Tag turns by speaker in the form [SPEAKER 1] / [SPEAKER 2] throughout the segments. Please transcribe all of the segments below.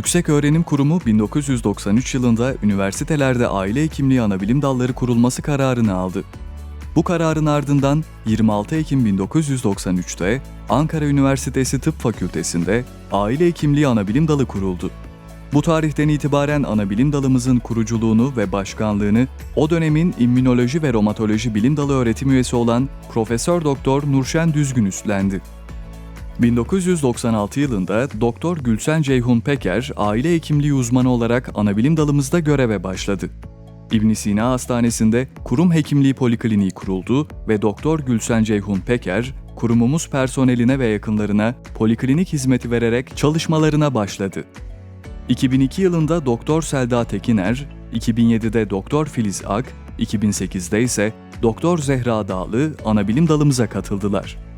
[SPEAKER 1] Yüksek Öğrenim Kurumu 1993 yılında üniversitelerde aile hekimliği anabilim dalları kurulması kararını aldı. Bu kararın ardından 26 Ekim 1993'te Ankara Üniversitesi Tıp Fakültesi'nde aile hekimliği anabilim dalı kuruldu. Bu tarihten itibaren anabilim dalımızın kuruculuğunu ve başkanlığını o dönemin İmmünoloji ve Romatoloji Bilim Dalı öğretim üyesi olan Profesör Doktor Nurşen Düzgün üstlendi. 1996 yılında Doktor Gülsen Ceyhun Peker aile hekimliği uzmanı olarak anabilim dalımızda göreve başladı. İbn Sina Hastanesi'nde kurum hekimliği polikliniği kuruldu ve Doktor Gülsen Ceyhun Peker, kurumumuz personeline ve yakınlarına poliklinik hizmeti vererek çalışmalarına başladı. 2002 yılında Doktor Selda Tekiner, 2007'de Doktor Filiz Ak, 2008'de ise Doktor Zehra Dağlı anabilim dalımıza katıldılar.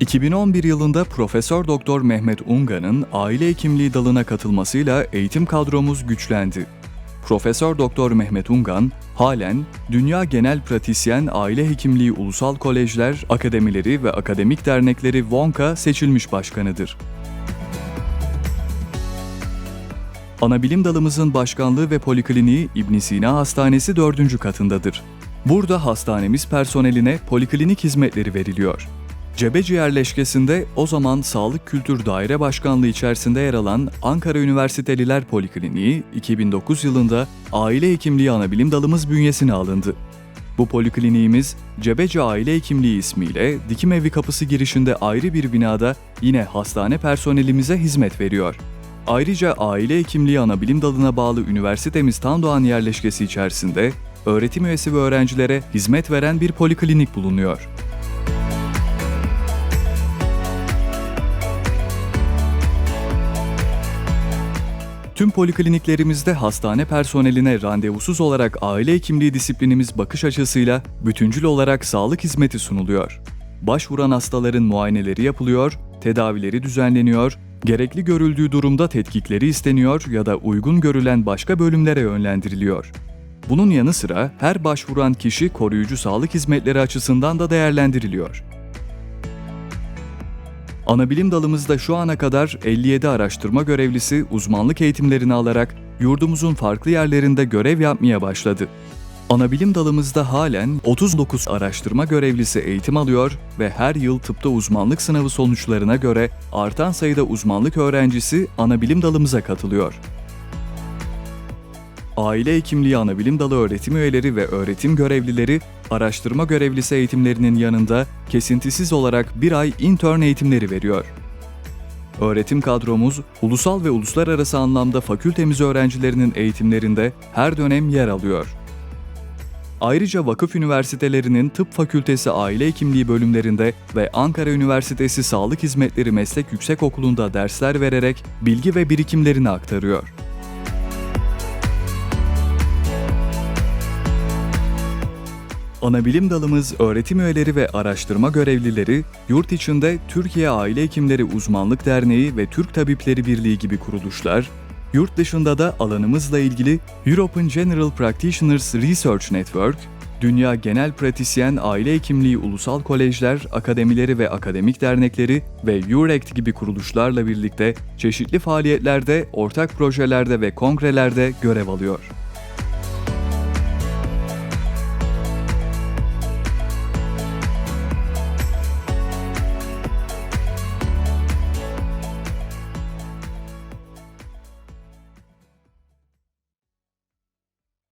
[SPEAKER 1] 2011 yılında Profesör Doktor Mehmet Unga'nın aile hekimliği dalına katılmasıyla eğitim kadromuz güçlendi. Profesör Doktor Mehmet Ungan halen Dünya Genel Pratisyen Aile Hekimliği Ulusal Kolejler, Akademileri ve Akademik Dernekleri WONKA seçilmiş başkanıdır. Anabilim dalımızın başkanlığı ve polikliniği İbn Sina Hastanesi 4. katındadır. Burada hastanemiz personeline poliklinik hizmetleri veriliyor. Cebeci yerleşkesinde o zaman Sağlık Kültür Daire Başkanlığı içerisinde yer alan Ankara Üniversiteliler Polikliniği 2009 yılında aile hekimliği anabilim dalımız bünyesine alındı. Bu polikliniğimiz Cebeci Aile Hekimliği ismiyle Dikim Evi kapısı girişinde ayrı bir binada yine hastane personelimize hizmet veriyor. Ayrıca aile hekimliği anabilim dalına bağlı üniversitemiz Tandoğan yerleşkesi içerisinde öğretim üyesi ve öğrencilere hizmet veren bir poliklinik bulunuyor. Tüm polikliniklerimizde hastane personeline randevusuz olarak aile hekimliği disiplinimiz bakış açısıyla bütüncül olarak sağlık hizmeti sunuluyor. Başvuran hastaların muayeneleri yapılıyor, tedavileri düzenleniyor, gerekli görüldüğü durumda tetkikleri isteniyor ya da uygun görülen başka bölümlere yönlendiriliyor. Bunun yanı sıra her başvuran kişi koruyucu sağlık hizmetleri açısından da değerlendiriliyor. Anabilim dalımızda şu ana kadar 57 araştırma görevlisi uzmanlık eğitimlerini alarak yurdumuzun farklı yerlerinde görev yapmaya başladı. Anabilim dalımızda halen 39 araştırma görevlisi eğitim alıyor ve her yıl tıpta uzmanlık sınavı sonuçlarına göre artan sayıda uzmanlık öğrencisi anabilim dalımıza katılıyor. Aile hekimliği anabilim dalı öğretim üyeleri ve öğretim görevlileri araştırma görevlisi eğitimlerinin yanında kesintisiz olarak bir ay intern eğitimleri veriyor. Öğretim kadromuz ulusal ve uluslararası anlamda fakültemiz öğrencilerinin eğitimlerinde her dönem yer alıyor. Ayrıca vakıf üniversitelerinin tıp fakültesi aile hekimliği bölümlerinde ve Ankara Üniversitesi Sağlık Hizmetleri Meslek Yüksekokulu'nda dersler vererek bilgi ve birikimlerini aktarıyor. Anabilim dalımız öğretim üyeleri ve araştırma görevlileri yurt içinde Türkiye Aile Hekimleri Uzmanlık Derneği ve Türk Tabipleri Birliği gibi kuruluşlar, yurt dışında da alanımızla ilgili European General Practitioners Research Network, Dünya Genel Pratisyen Aile Hekimliği Ulusal Kolejler, Akademileri ve Akademik Dernekleri ve EURECT gibi kuruluşlarla birlikte çeşitli faaliyetlerde, ortak projelerde ve kongrelerde görev alıyor.